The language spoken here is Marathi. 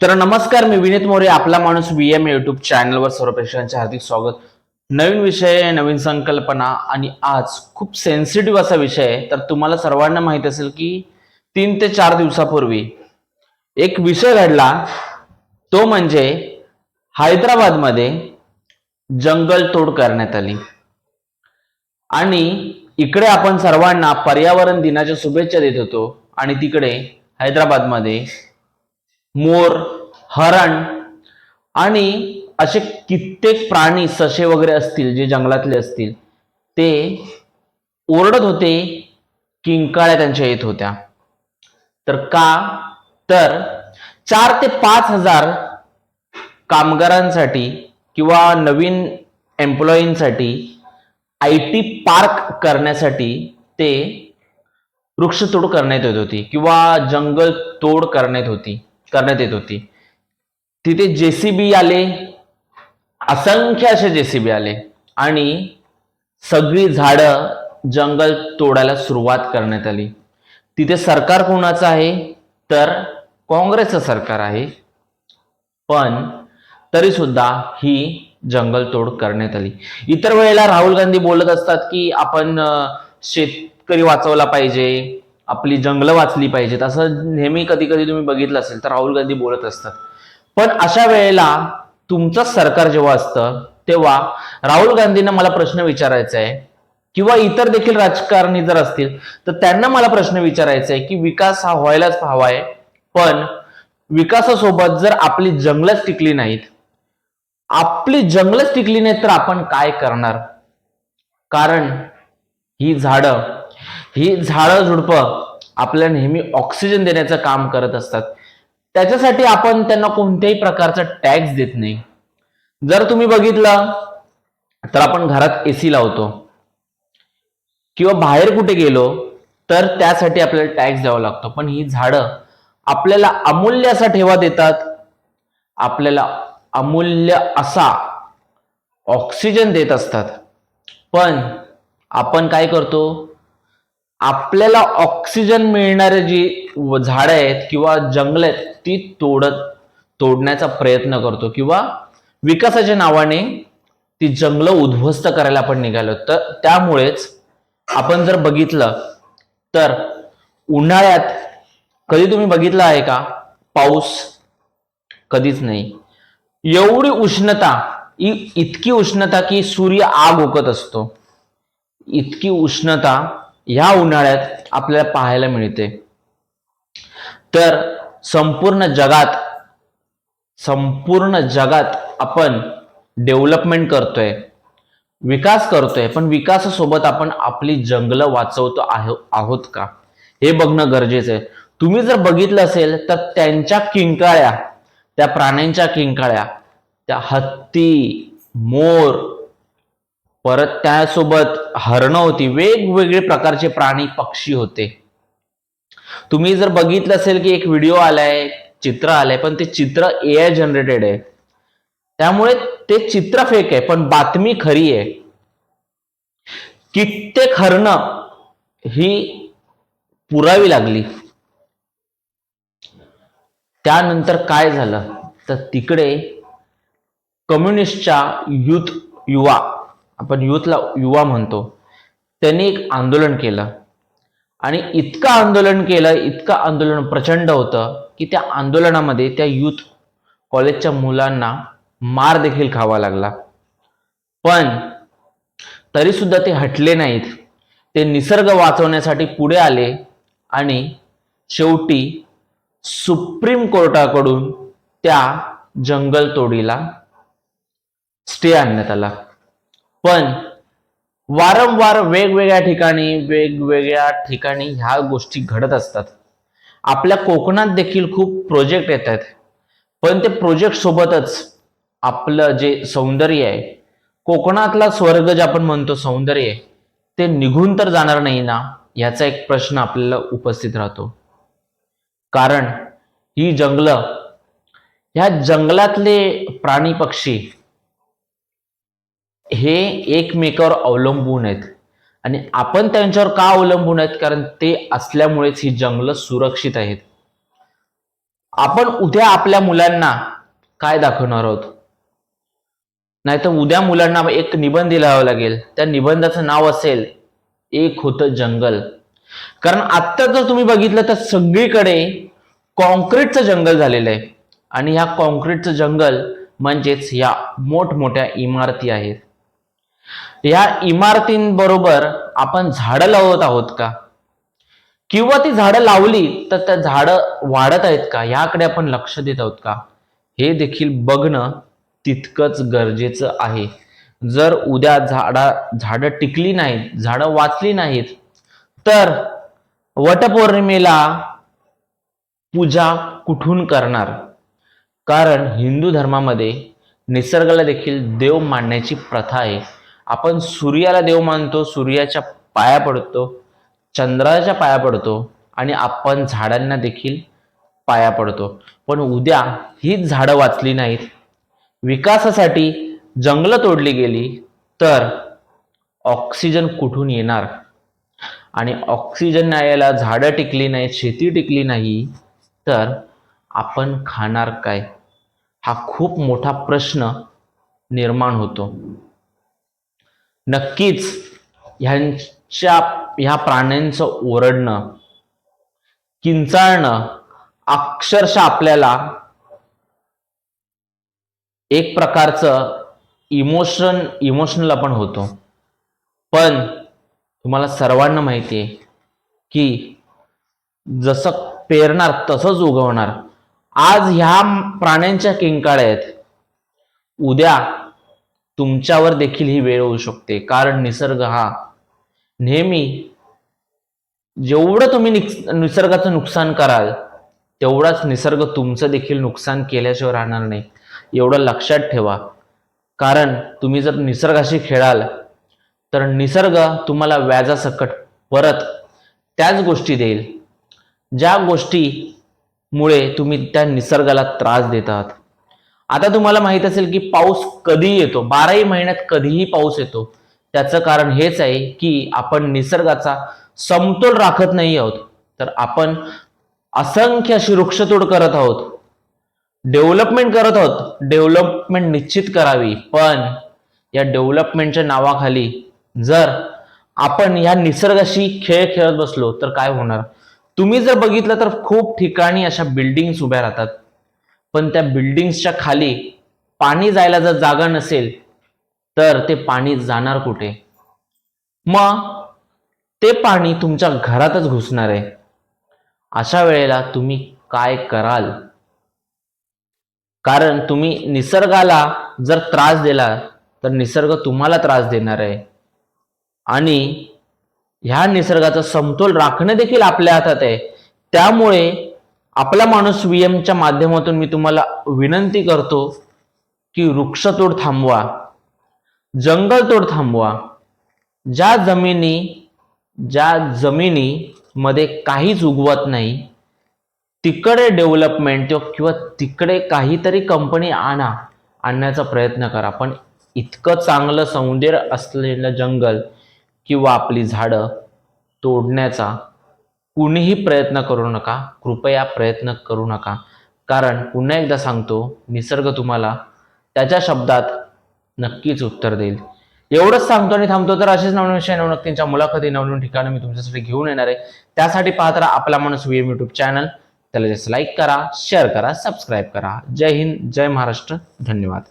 तर नमस्कार मी विनीत मोरे आपला माणूस व्ही एम युट्यूब चॅनलवर सर्व प्रेक्षकांचे हार्दिक स्वागत. नवीन विषय नवीन संकल्पना आणि आज खूप सेन्सिटिव्ह असा विषय आहे. तर तुम्हाला सर्वांना माहीत असेल की तीन ते चार दिवसापूर्वी एक विषय घडला. तो म्हणजे हैदराबादमध्ये जंगल तोड करण्यात आली. आणि इकडे आपण सर्वांना पर्यावरण दिनाच्या शुभेच्छा देत होतो. आणि तिकडे हैदराबादमध्ये मोर हरण आणि असे कित्येक प्राणी ससे वगैरे असतील जे जंगलातले असतील ते ओरडत होते किंकाळ्या त्यांच्या येत होत्या. तर का? तर चार ते पाच हजार कामगारांसाठी किंवा नवीन एम्प्लॉईंसाठी आय टी पार्क करण्यासाठी ते वृक्षतोड करण्यात येत होती किंवा जंगल तोड करण्यात होती. करण्यात येत होती. तिथे जेसीबी आले असंख्य असे जेसीबी आले आणि सगळी झाडं जंगल तोडायला सुरुवात करण्यात आली. तिथे सरकार कोणाचं आहे? तर काँग्रेसचं सरकार आहे. पण तरी सुद्धा ही जंगल तोड करण्यात आली. इतर वेळेला राहुल गांधी बोलत असतात की आपण शेतकरी वाचवला पाहिजे. आपली जंगलं वाचली पाहिजेत. असं नेहमी कधी कधी तुम्ही बघितलं असेल तर राहुल गांधी बोलत असतात. पण अशा वेळेला तुमचं सरकार जेव्हा असतं तेव्हा राहुल गांधींना मला प्रश्न विचारायचा आहे किंवा इतर देखील राजकारणी जर असतील तर त्यांना मला प्रश्न विचारायचा आहे की विकास हा व्हायलाच हवा आहे पण विकासासोबत जर आपली जंगलच टिकली नाहीत आपली जंगलच टिकली नाहीत तर आपण काय करणार? कारण ही झाडं ही झाडं झुडपं आपल्या नेहमी ऑक्सिजन देण्याचं काम करत असतात. त्याच्यासाठी आपण त्यांना कोणत्याही प्रकारचा टॅक्स देत नाही. जर तुम्ही बघितलं तर आपण घरात एसी लावतो. किंवा बाहेर कुठे गेलो तर त्यासाठी आपल्याला टॅक्स द्यावा लागतो. पण ही झाडं आपल्याला अमूल्य असा ठेवा देतात आपल्याला अमूल्य असा ऑक्सिजन देत असतात. पण आपण काय करतो? आपल्याला ऑक्सिजन मिळणारे जी झाडं आहेत किंवा जंगल आहेत ती तोडत तोडण्याचा प्रयत्न करतो. किंवा विकासाच्या नावाने ती जंगलं उद्ध्वस्त करायला आपण निघालो. तर त्यामुळेच आपण जर बघितलं तर उन्हाळ्यात कधी तुम्ही बघितलं आहे का? पाऊस कधीच नाही. एवढी उष्णता इतकी उष्णता की सूर्य आग ओकत असतो. इतकी उष्णता ह्या उन्हाळ्यात आपल्याला पाहायला मिळते. तर संपूर्ण जगात संपूर्ण जगात आपण डेव्हलपमेंट करतोय विकास करतोय पण विकासासोबत आपण आपली जंगलं वाचवतो आहो- आहोत का? हे बघणं गरजेचं आहे. तुम्ही जर बघितलं असेल तर त्यांच्या किंकाळ्या त्या प्राण्यांच्या किंकाळ्या त्या हत्ती मोर परत त्यासोबत हरणं होती वेगवेगळे प्रकारचे प्राणी पक्षी होते. तुम्ही जर बघितलं असेल की एक व्हिडिओ आलाय चित्र आलंय पण ते चित्र ए आय जनरेटेड आहे. त्यामुळे ते चित्र फेक आहे पण बातमी खरी आहे. कित्येक हरणं ही पुरावी लागली. त्यानंतर काय झालं? तर तिकडे कम्युनिस्टच्या युथ युवा आपण युथला युवा म्हणतो त्यांनी एक आंदोलन केलं. आणि इतकं आंदोलन केलं इतकं आंदोलन प्रचंड होतं की त्या आंदोलनामध्ये त्या युथ कॉलेजच्या मुलांना मार देखील खावा लागला. पण तरी सुद्धा ते हटले नाहीत. ते निसर्ग वाचवण्यासाठी पुढे आले आणि शेवटी सुप्रीम कोर्टाकडून त्या जंगलतोडीला स्टे आणण्यात आला. पण वारंवार वेगवेगळ्या ठिकाणी वेगवेगळ्या ठिकाणी ह्या गोष्टी घडत असतात. आपल्या कोकणात देखील खूप प्रोजेक्ट येत आहेत. पण ते प्रोजेक्ट सोबतच आपलं जे सौंदर्य आहे कोकणातला स्वर्ग जे आपण म्हणतो सौंदर्य आहे ते निघून तर जाणार नाही ना याचा एक प्रश्न आपल्याला उपस्थित राहतो. कारण ही जंगलं ह्या जंगलातले प्राणी पक्षी हे एकमेकावर अवलंबून आहेत. आणि आपण त्यांच्यावर का अवलंबून आहेत? कारण ते असल्यामुळेच ही जंगलं सुरक्षित आहेत. आपण उद्या आपल्या मुलांना काय दाखवणार आहोत? नाहीतर उद्या मुलांना एक निबंध लिहावा लागेल. त्या निबंधाचं नाव असेल एक होतं जंगल. कारण आत्ता जर तुम्ही बघितलं तर सगळीकडे कॉन्क्रीटचं जंगल झालेलं आहे. आणि ह्या कॉन्क्रीटचं जंगल म्हणजेच या मोठमोठ्या इमारती आहेत. या इमारतींबरोबर आपण झाडं लावत आहोत का? किंवा ती झाडं लावली तर त्या झाडं वाढत आहेत का? याकडे आपण लक्ष देत आहोत का? हे देखील बघणं तितकंच गरजेचं आहे. जर उद्या झाडा झाडं टिकली नाहीत झाडं वाचली नाहीत तर वटपौर्णिमेला पूजा कुठून करणार? कारण हिंदू धर्मामध्ये निसर्गाला देखील देव मानण्याची प्रथा आहे. आपण सूर्याला देव मानतो सूर्याच्या पाया पडतो चंद्राच्या पाया पडतो आणि आपण झाडांना देखील पाया पडतो. पण उद्या हीच झाडं वाचली नाहीत. विकासासाठी जंगलं तोडली गेली तर ऑक्सिजन कुठून येणार? आणि ऑक्सिजन नाही यायला झाडं टिकली नाहीत शेती टिकली नाही तर आपण खाणार काय? हा खूप मोठा प्रश्न निर्माण होतो. नक्कीच ह्यांच्या ह्या प्राण्यांचं ओरडणं किंचाळणं अक्षरशः आपल्याला एक प्रकारचं इमोशन इमोशनल आपण होतो. पण तुम्हाला सर्वांना माहिती आहे की जसं पेरणार तसंच उगवणार. आज ह्या प्राण्यांच्या किंकाळ्या आहेत. उद्या तुमच्यावर देखील ही वेळ होऊ शकते. कारण निसर्ग हा नेहमी जेवढं तुम्ही निस- निसर्गाचं नुकसान कराल तेवढाच निसर्ग तुमचं देखील नुकसान केल्याशिवाय राहणार नाही. एवढं लक्षात ठेवा. कारण तुम्ही जर निसर्गाशी खेळाल तर निसर्ग तुम्हाला व्याजासकट परत त्याच गोष्टी देईल. ज्या गोष्टीमुळे तुम्ही त्या निसर्गाला त्रास देतात. आता तुम्हाला माहीत असेल की पाऊस कधी येतो? बाराही महिन्यात कधीही पाऊस येतो. त्याचं कारण हेच आहे की आपण निसर्गाचा समतोल राखत नाही आहोत. तर आपण असंख्य अशी वृक्षतोड करत आहोत. डेव्हलपमेंट करत आहोत. डेव्हलपमेंट निश्चित करावी. पण या डेव्हलपमेंटच्या नावाखाली जर आपण या निसर्गाशी खेळ खेळत बसलो तर काय होणार? तुम्ही जर बघितलं तर खूप ठिकाणी अशा बिल्डिंग्स उभ्या राहतात. पण त्या बिल्डिंग्सच्या खाली पाणी जायला जर जागा नसेल तर ते पाणी जाणार कुठे? मग ते पाणी तुमच्या घरातच घुसणार आहे. अशा वेळेला तुम्ही काय कराल? कारण तुम्ही निसर्गाला जर त्रास दिला तर निसर्ग तुम्हाला त्रास देणार आहे. आणि ह्या निसर्गाचा समतोल राखणे देखील आपल्या हातात आहे. त्यामुळे आपला माणूस व्हीएमच्या माध्यमातून मी तुम्हाला विनंती करतो की वृक्षतोड थांबवा जंगलतोड थांबवा. ज्या जमिनी ज्या जमिनीमध्ये काहीच उगवत नाही तिकडे डेव्हलपमेंट किंवा तिकडे काहीतरी कंपनी आणा आणण्याचा प्रयत्न करा. पण इतकं चांगलं सौंदर्य असलेलं जंगल किंवा आपली झाडं तोडण्याचा कुणीही प्रयत्न करू नका कृपया प्रयत्न करू नका. कारण पुन्हा एकदा सांगतो निसर्ग तुम्हाला त्याच्या शब्दात नक्कीच उत्तर देईल. एवढंच सांगतो आणि थांबतो तर असेच नवीन विषय नवनक्तींच्या मुलाखती नवनवीन ठिकाणी मी तुमच्यासाठी घेऊन येणार आहे. त्यासाठी पाहत राहा आपला माणूस व्हीएम युट्यूब चॅनल. त्याला जस्ट लाईक करा शेअर करा सबस्क्राईब करा. जय हिंद जय महाराष्ट्र. धन्यवाद.